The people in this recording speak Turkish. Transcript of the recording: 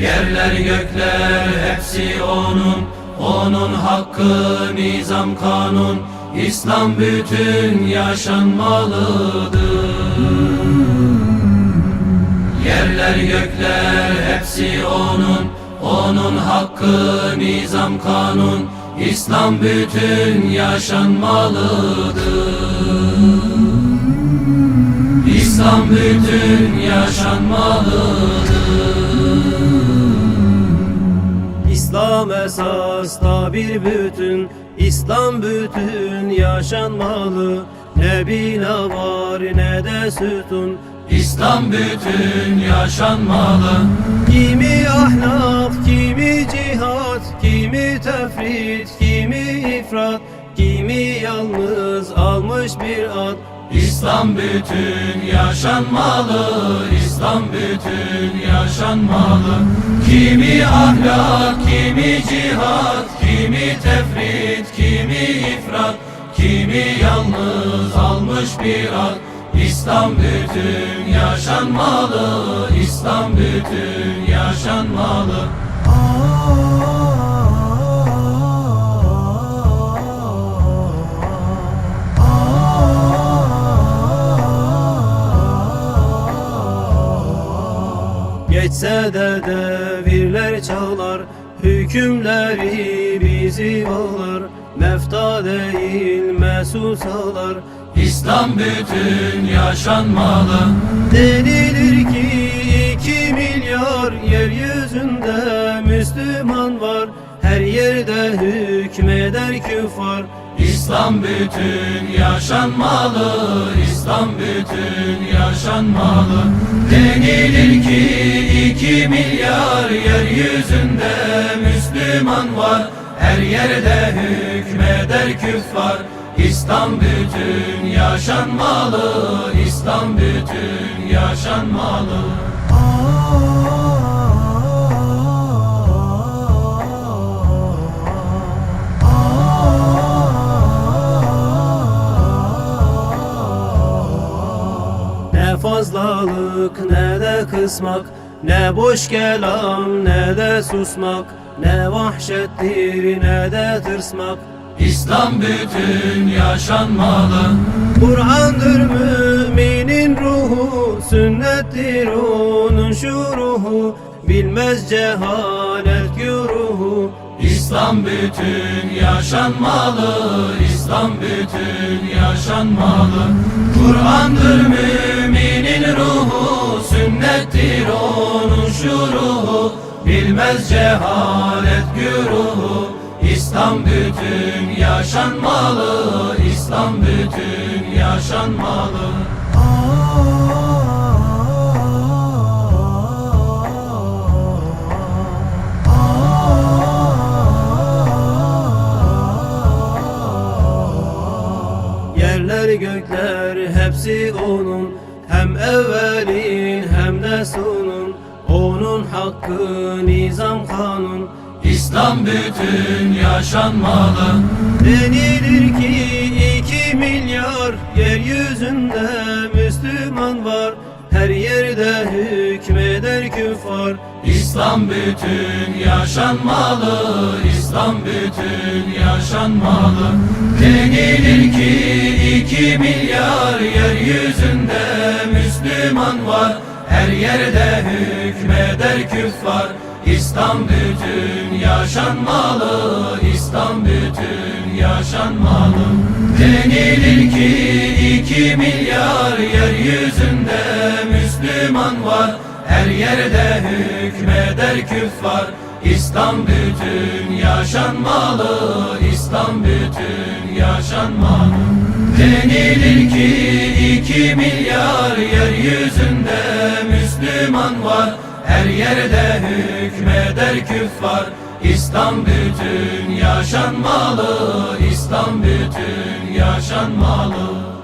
Yerler gökler hepsi onun Onun hakkı nizam kanun. İslam bütün yaşanmalıdır. Yerler gökler hepsi onun Onun hakkı nizam kanun. İslam bütün yaşanmalıdır. İslam bütün yaşanmalıdır İslam esasta bir bütün İslam bütün yaşanmalı. Ne bina var ne de sütun İslam bütün yaşanmalı. Kimi ahlak, kimi cihat Kimi tefrit, kimi ifrat Kimi yalnız almış bir ad. İslam bütün yaşanmalı İslam bütün yaşanmalı. Kimi ahlak, kimi cihat Kimi tefrit, kimi ifrat Kimi yalnız almış bir ad İslam bütün yaşanmalı İslam bütün yaşanmalı. Geçse de devirler çağlar Hükümleri bizi bağlar Mefta değil mesusalar İslam bütün yaşanmalı. Denilir ki iki milyar yeryüzünde Müslüman var. Her yerde hükmeder küfar İslam bütün yaşanmalı İslam bütün yaşanmalı. Denilir ki iki milyar yeryüzünde Müslüman var. Her yerde hükmeder küffar. İslam bütün yaşanmalı İslam bütün yaşanmalı fazlalık ne de kısmak Ne boş kelam ne de susmak Ne vahşettir ne de tırsmak. İslam bütün yaşanmalı. Kur'an'dır müminin ruhu Sünnettir onun şuruhu Bilmez cehalet güruhu. İslam bütün yaşanmalı İslam bütün yaşanmalı. Kur'an'dır müminin ruhu Sünnettir onun şuruhu Bilmez cehalet güruhu İslam bütün yaşanmalı İslam bütün yaşanmalı Yerler gökler hepsi onun. Hem evvelin hem de sonun. Onun hakkı nizam kanun. İslam bütün yaşanmalı. Denilir ki iki milyar yeryüzünde Müslüman var. Her yerde hükmeder küfar İslam bütün yaşanmalı İslam bütün yaşanmalı. Denilir ki iki milyar yeryüzünde Müslüman var Her yerde hükmeder küffar. İslam bütün yaşanmalı İslam bütün yaşanmalı. Denilir ki iki milyar yeryüzünde Müslüman var her yerde hükmeder küffar. İslam bütün yaşanmalı. İslam bütün yaşanmalı. Denilir ki iki milyar yeryüzünde Müslüman var. Her yerde hükmeder küffar. İslam bütün yaşanmalı. İslam bütün yaşanmalı